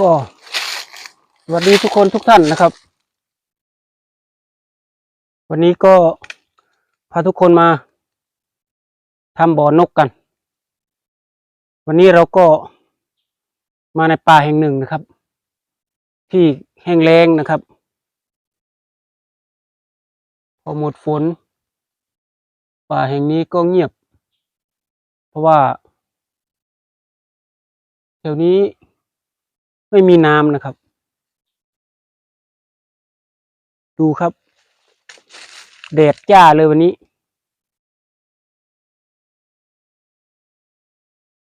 ก็สวัสดีทุกคนทุกท่านนะครับ วันนี้ก็พาทุกคนมาทำบ่อนกกัน วันนี้เราก็มาในป่าแห่งหนึ่งนะครับ ที่แห้งแล้งนะครับ พอหมดฝน ป่าแห่งนี้ก็เงียบ เพราะว่าแถวนี้ ไม่มีน้ำนะครับ ดูครับแดดจ้าเลยวันนี้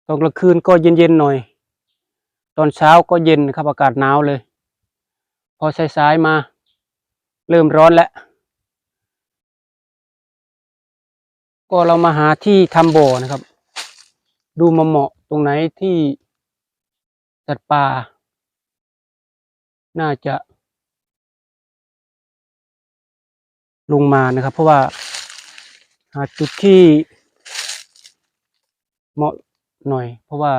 ตอนกลางคืนก็เย็นๆหน่อย ตอนเช้าก็เย็นนะครับอากาศหนาวเลย พอสายๆมา เริ่มร้อนแล้ว ก็เรามาหาที่ทำบ่อนะครับ ดูมาเหมาะตรงไหนที่สัตว์ป่า น่าจะ ลงมานะครับ เพราะว่าหาจุดที่เหมาะหน่อย เพราะว่า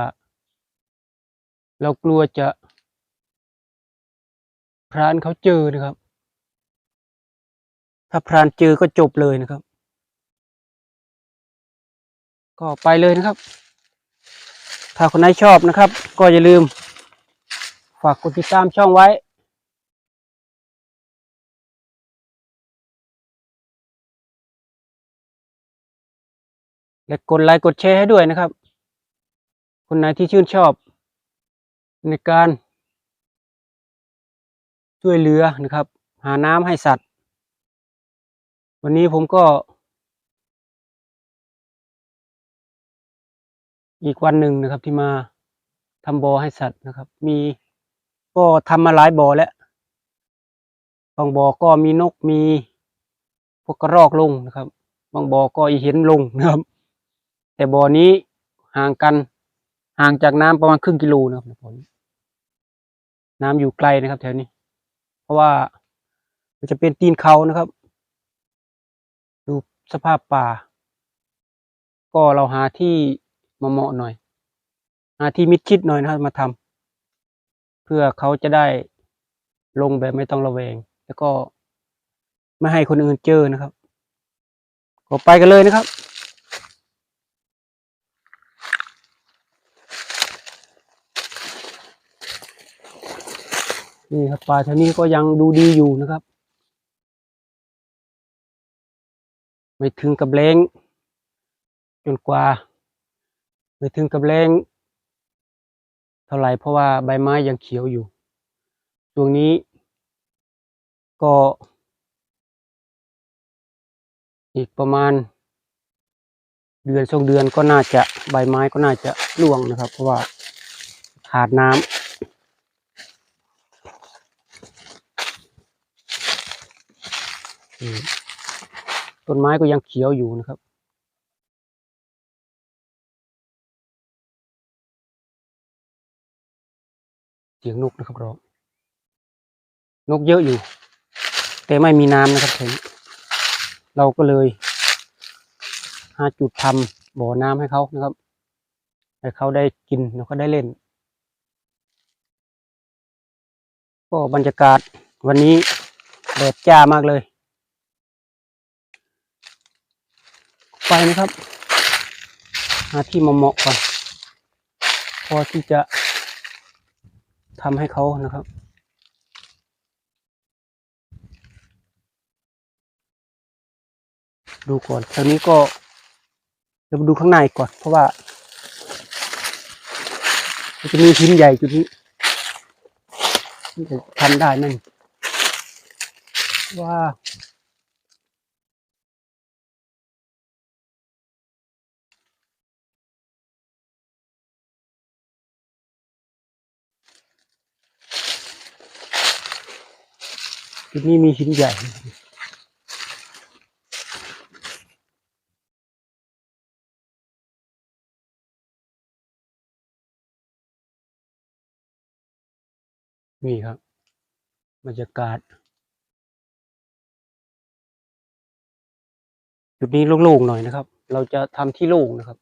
เรากลัวจะ พรานเขาเจอนะครับ ถ้าพรานเจอก็จบเลยนะครับ ก็ไปเลยนะครับ ถ้าคนไหนชอบนะครับ ก็อย่าลืม ฝากกดติดตามช่องไว้และกดไลค์กดแชร์ให้ด้วยนะครับ คนไหนที่ชื่นชอบ ในการ ช่วยเหลือนะครับ หาน้ำให้สัตว์ วันนี้ผมก็ อีกวันหนึ่งนะครับที่มาทำบ่อให้สัตว์นะครับ มี ก็ทำมาหลายบ่อแล้วบางบ่อก็มีนกมีพวกกระรอกลงนะครับ บางบ่อก็อีเห็นลงนะครับ แต่บ่อนี้ห่างกันห่างจากน้ำประมาณครึ่งกิโลนะครับบ่อนี้น้ำอยู่ไกลนะครับ แถวนี้ เพราะว่ามันจะเป็นตีนเขานะครับ ดูสภาพป่า ก็เราหาที่มาเหมาะหน่อย หาที่มิดชิดหน่อยนะครับ มาทำ เพื่อเขาจะได้ลงแบบไม่ต้องระแวง แล้วก็ไม่ให้คนอื่นเจอนะครับก็ไปกันเลยนะครับนี่ครับป่าแถวนี้ก็ยังดูดีอยู่นะครับ ไม่ถึงกับแรงจนกว่า ไม่ถึงกับแรง ท่าไหร่เพราะว่าใบไม้ยังเขียวอยู่ช่วงนี้ก็อีกประมาณ เดือนสองเดือนก็น่าจะใบไม้ก็น่าจะร่วงนะครับ เพราะว่าขาดน้ำต้นไม้ก็ยังเขียวอยู่นะครับ เสียงนกนะครับร้องนกเยอะอยู่ แต่ไม่มีน้ำนะครับผมเราก็เลย หาจุดทำบ่อน้ำให้เขานะครับให้เขาได้กินแล้วก็ได้เล่น ก็บรรยากาศวันนี้แดดจ้ามากเลย ไปนะครับ หาที่มาเหมาะก่อน พอที่จะ ทำให้เขานะครับ ดูก่อนตอนนี้ก็เดี๋ยวมาดูข้างในก่อน เพราะว่าจะมีหินใหญ่จุดนี้มันจะทำได้นั่นว้า วจุดนี้มีหินใหญ่นี่ครับบรรยากาศ จุดนี้โล่งๆหน่อยนะครับ เราจะทำที่โล่งนะครับ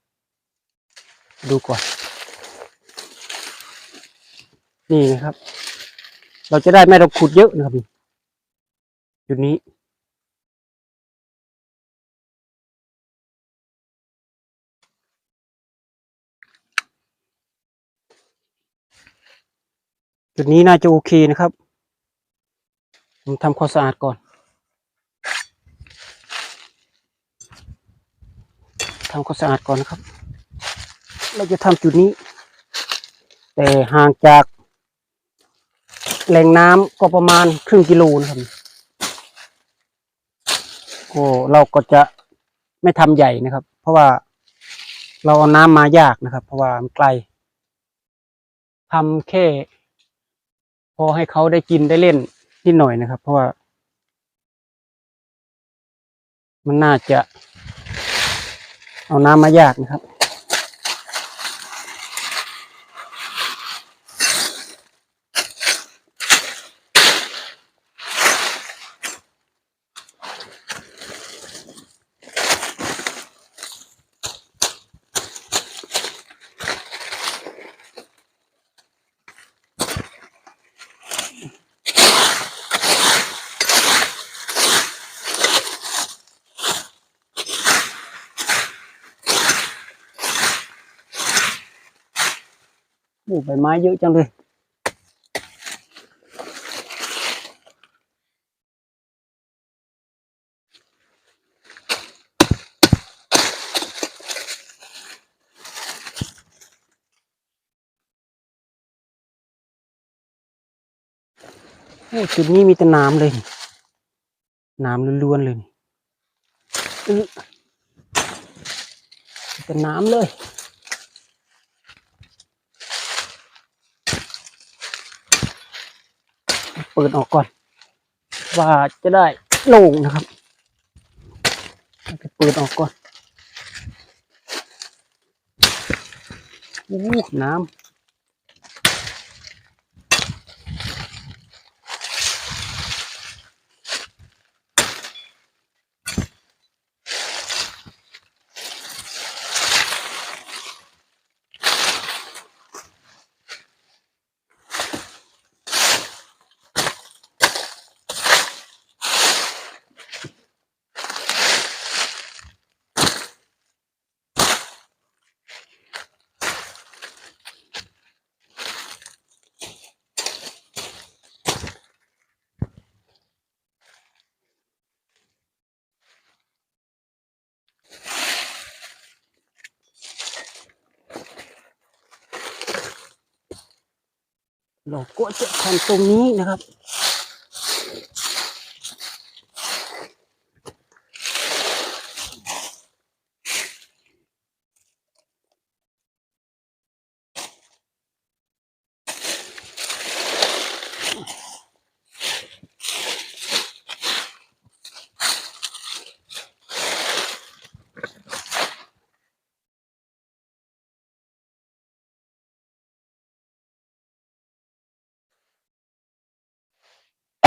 ดูก่อน นี่นะครับ เราจะได้ไม่ต้องขุดเยอะนะครับนี จุดนี้จุดนี้น่าจะโอเคนะครับ ผมทำความสะอาดก่อนทำความสะอาดก่อนนะครับ เราจะทำจุดนี้ แต่ห่างจากแหล่งน้ำก็ประมาณครึ่งกิโลนะครับ ก็เราก็จะไม่ทำใหญ่นะครับ เพราะว่าเราเอาน้ำมายากนะครับ เพราะว่ามันไกลทำแค่ พอให้เขาได้กินได้เล่นนิดหน่อยนะครับ เพราะว่า มันน่าจะ เอาน้ำมายากนะครับ บไม้เยอะจังเลยโอ้จุดนี้มีแต่น้ำเลย น้ำล้วนๆเลยมีแต่น้ำเลย ปิดออกก่อน ว่าจะได้โล่งนะครับเปิดออกก่อนอู้น้ำ เราก็จะทำตรงนี้นะครับ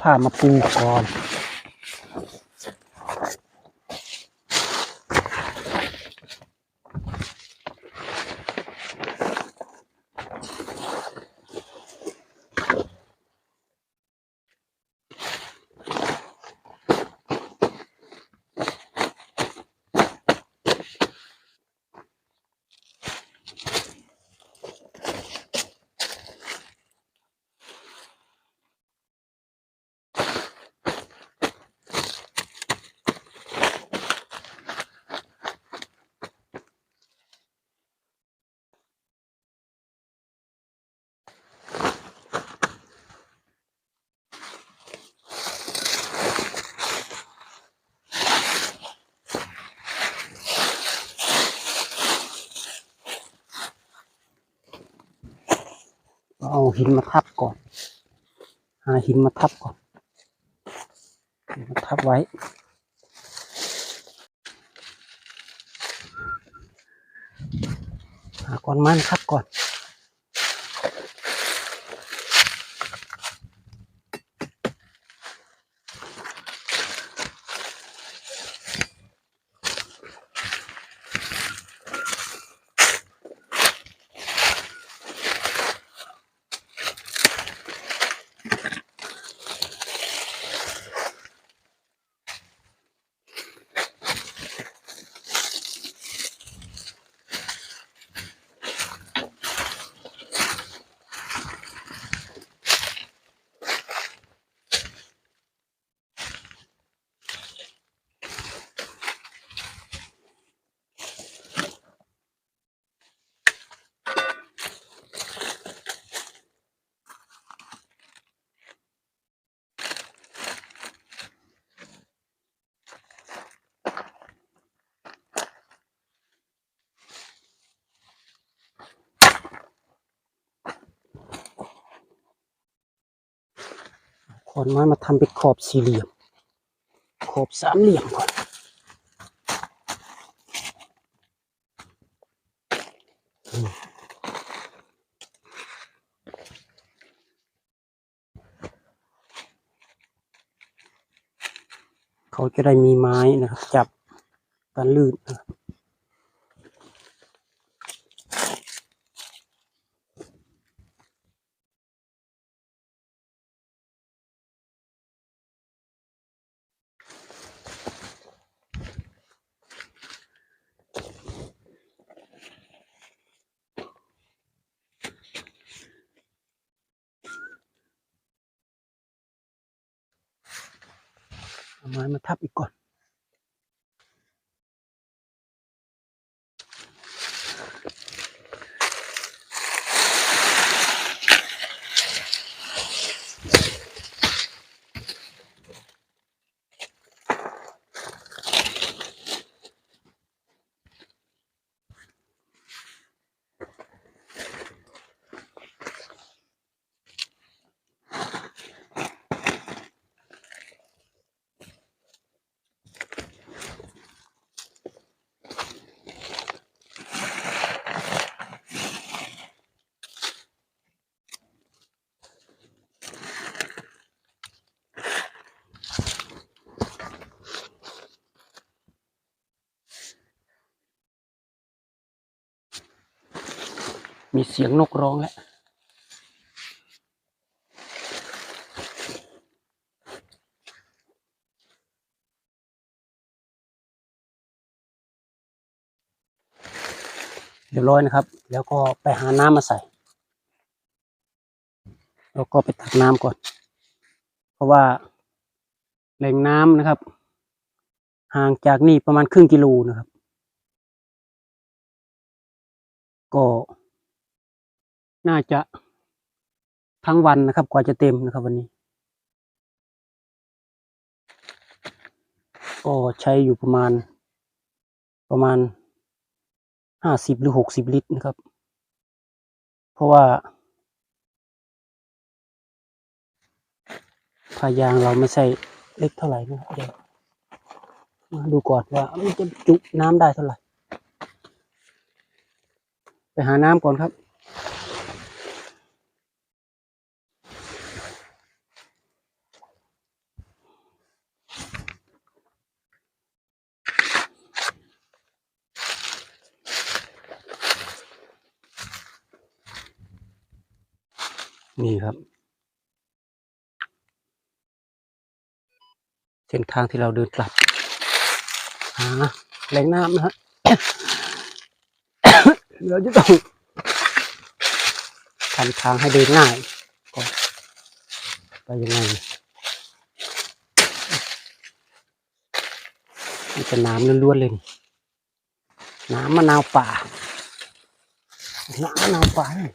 ผ้ามาปูก่อน เอาหินมาทับก่อน หาหินมาทับก่อนมาทับไว้หาก้อนไม้มาทับก่อน ข อนไม้มาทำเป็นขอบสี่เหลี่ยม ขอบสามเหลี่ยมก่อนเขาจะได้มีไม้นะครับ จับกันลื่นนะ มีเสียงนกร้องแล้วเรียบร้อยนะครับ แล้วก็ไปหาน้ำมาใส่ แล้วก็ไปตักน้ำก่อน เพราะว่าแหล่งน้ำนะครับ ห่างจากนี่ประมาณครึ่งกิโลนะครับ ก็ น่าจะทั้งวันนะครับ กว่าจะเต็มนะครับวันนี้ ก็ใช้อยู่ประมาณ ประมาณห้าสิบหรือหกสิบลิตรนะครับ เพราะว่าพายางเราไม่ใช่เล็กเท่าไหร่นะครับเดี๋ยวมาดูก่อนว่ามันจะจุน้ำได้เท่าไหร่ ไปหาน้ำก่อนครับ นี่ครับ เส้นทางที่เราเดินกลับหาแหล่งน้ำนะฮะเราจะต้องทำทางให้เดินง่ายก่อนไปยังไงมันจะน้ำล้วนๆเลยนี่น้ำมะนาวป่าน้ำมะนาวป่านี่ย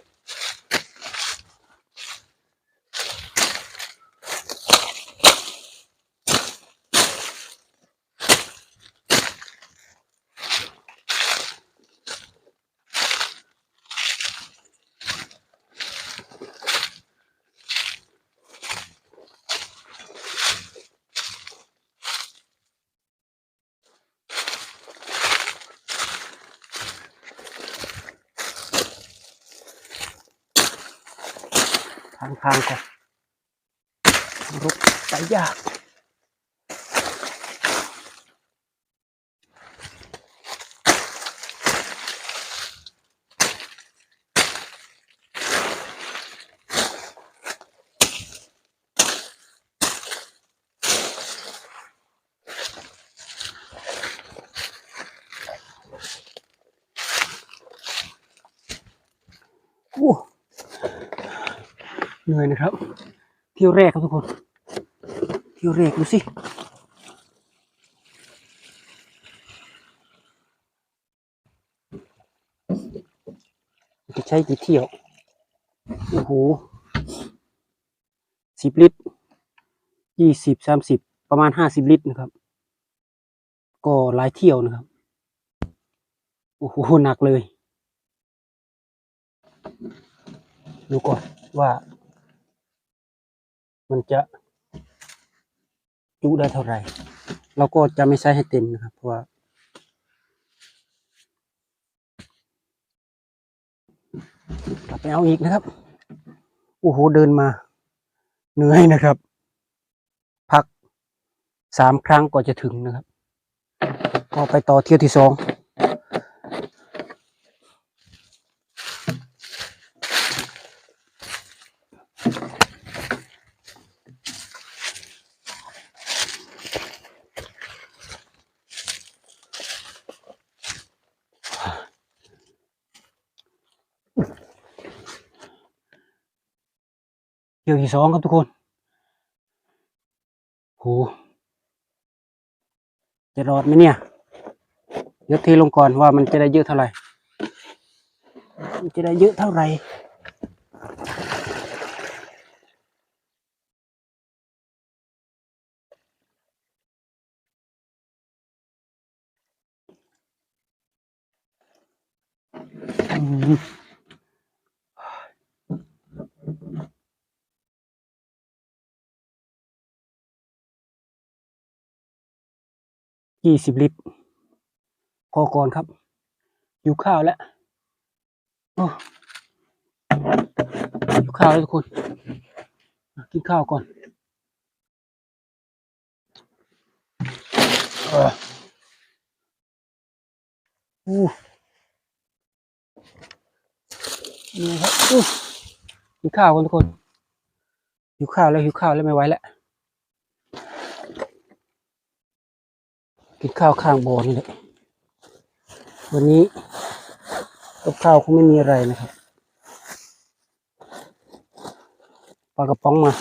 ากโอ้ เหนื่อยนะครับ เที่ยวแรกครับทุกคน เที่ยวแรกดูสิจะใช้กี่เที่ยว โอ้โหสิบลิตรยี่สิบสามสิบประมาณห้าสิบลิตรนะครับ ก็หลายเที่ยวนะครับ โอ้โห หนักเลย ดูก่อนว่า มันจะจุได้เท่าไหร่ เราก็จะไม่ใช้ให้เต็มนะครับ เพราะว่าไปเอาอีกนะครับ โอ้โห เดินมา เหนื่อยนะครับ พักสามครั้งกว่าจะถึงนะครับ ก็ไปต่อเที่ยวที่สอง เกี่ยวที่สองครับทุกคนโหจะรอดไหมเนี่ยเดี๋ยวเทลงก่อนว่ามันจะได้เยอะเท่าไหร่ มันจะได้เยอะเท่าไหร่ ยี่สิบลิตร พอก่อนครับ อยู่ข้าวแล้วโอ้อยู่ข้าวแล้วทุกคน กินข้าวก่อนอู้นี่ครับอู้กินข้าวกันทุกคนหิวข้าวแล้วหิวข้าวแล้วไม่ไหวแล้ว กินข้าวข้างบอนี่แหละวันนี้กับข้าวคงไม่มีอะไรนะครับปลากระป๋องมา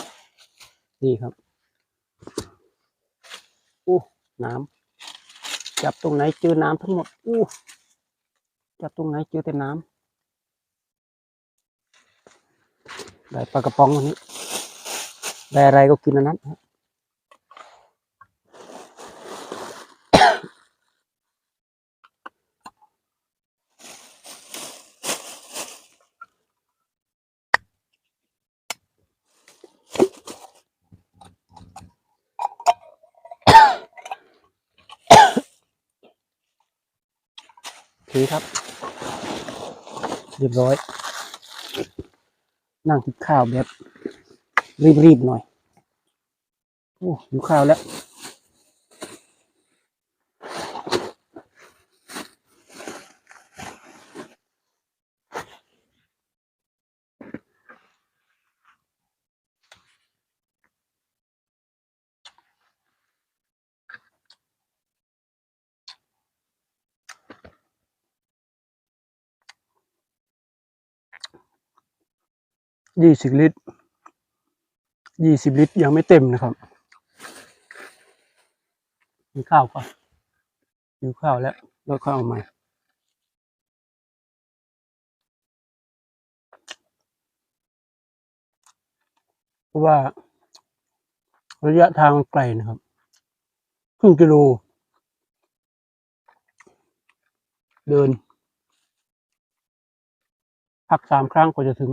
นี่ครับอู้น้ำจับตรงไหนเจอน้ำทั้งหมดอู้จับตรงไหนเจอแต่น้ำได้ปลากระป๋องวันนี้ได้อะไรก็กินอันนั้นครับ โอเคครับ เรียบร้อย นั่งกินข้าวแบบรีบๆหน่อย โอ้หิวข้าวแล้ว ยี่สิบลิตรยี่สิบลิตรยังไม่เต็มนะครับมีข้าวก่อนมีข้าวแล้วแล้วข้าวเอาใหม่เพราะว่า ระยะทางไกลนะครับครึ่งกิโล เดินพักสามครั้งกว่าจะถึง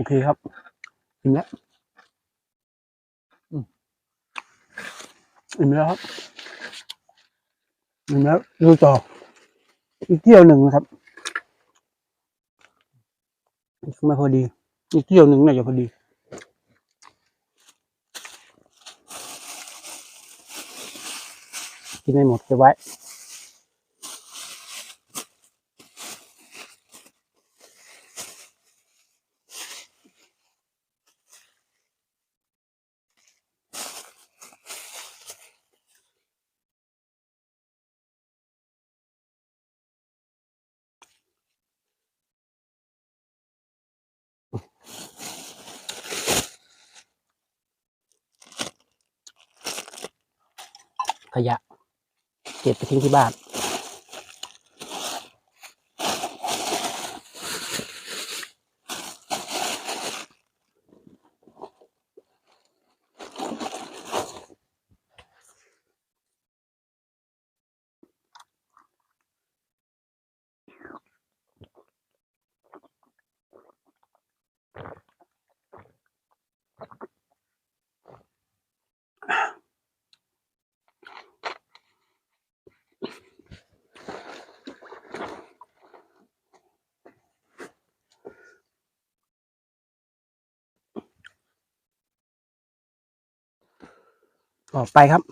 อเคครับอิ่มแล้วอืมอิ่มแล้วครับอิ่มแล้วดูต่อ อีกเที่ยวหนึ่งนะครับไม่พอดี อีกเที่ยวหนึ่งน่าจะพอดีกินไม่หมดเก็บไว้ ขยะ เก็บไปทิ้งที่บ้าน ต่อไปครับ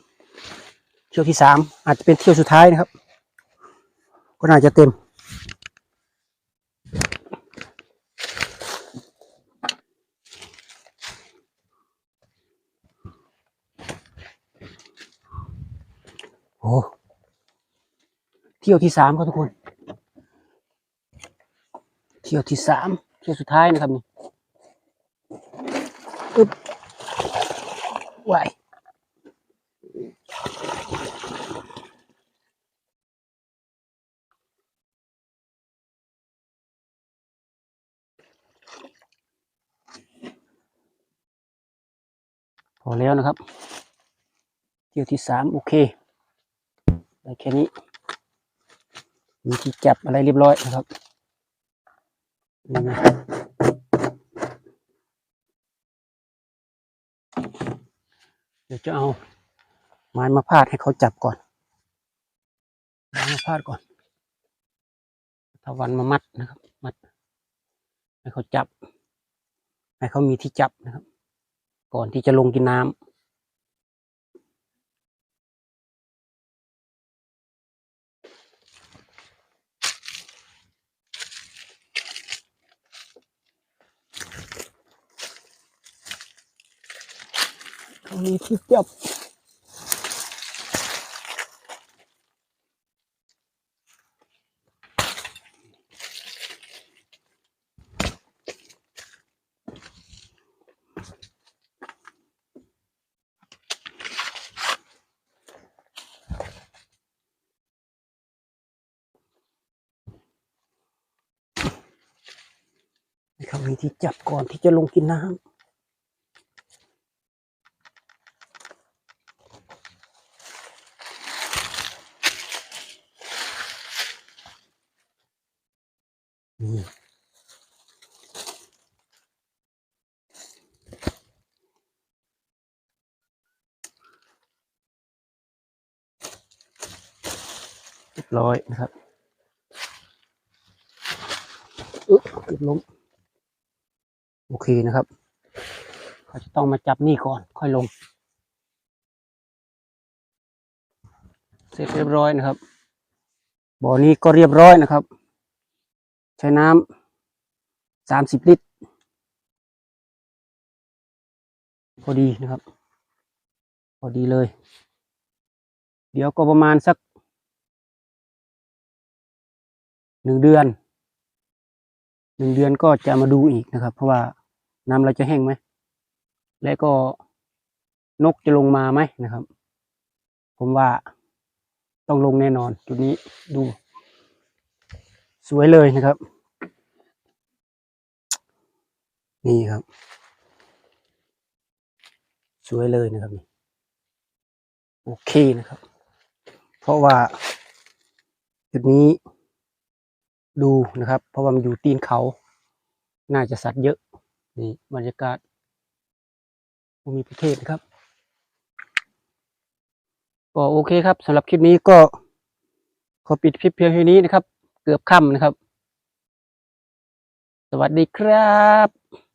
เที่ยวที่สามอาจจะเป็นเที่ยวสุดท้ายนะครับ ก็น่าจะเต็ม โอ้เที่ยวที่สามครับทุกคน เที่ยวที่สามเที่ยวสุดท้ายนะครับนี่อึ๊บไหว พ อแล้วนะครับ เที่ยวที่สามโอเคได้แค่นี้มีที่จับอะไรเรียบร้อยนะครับนี่นะเดี๋ยวจะเอาไม้มาพาดให้เขาจับก่อนไม้มาพาดก่อนตะวันมามัดนะครับ มัด ให้เขาจับ ให้เขามีที่จับนะครับ ก่อนที่จะลงกินน้ำเขามีที่จับ ที่จับก่อนที่จะลงกินน้ำนี่เรียบร้อยนะครับอึ๊บเกือบล้ม โอเคนะครับเขาจะต้องมาจับนี่ก่อน ค่อยลง เสร็จเรียบร้อยนะครับ บ่อนี้ก็เรียบร้อยนะครับ ใช้น้ำสามสิบลิตร พอดีนะครับ พอดีเลย เดี๋ยวก็ประมาณสักหนึ่งเดือนหนึ่งเดือนก็จะมาดูอีกนะครับ เพราะว่า น้ำเราจะแห้งไหม และก็นกจะลงมาไหมนะครับ ผมว่าต้องลงแน่นอนจุดนี้ดู สวยเลยนะครับ นี่ครับ สวยเลยนะครับนี่โอเคนะครับ เพราะว่าจุดนี้ดูนะครับ เพราะว่ามันอยู่ตีนเขา น่าจะสัตว์เยอะ นี่บรรยากาศภูมิประเทศนะครับก็โอเคครับสำหรับคลิปนี้ก็ขอปิดคลิปเพียงเท่านี้นะครับ เกือบค่ำนะครับ สวัสดีครับ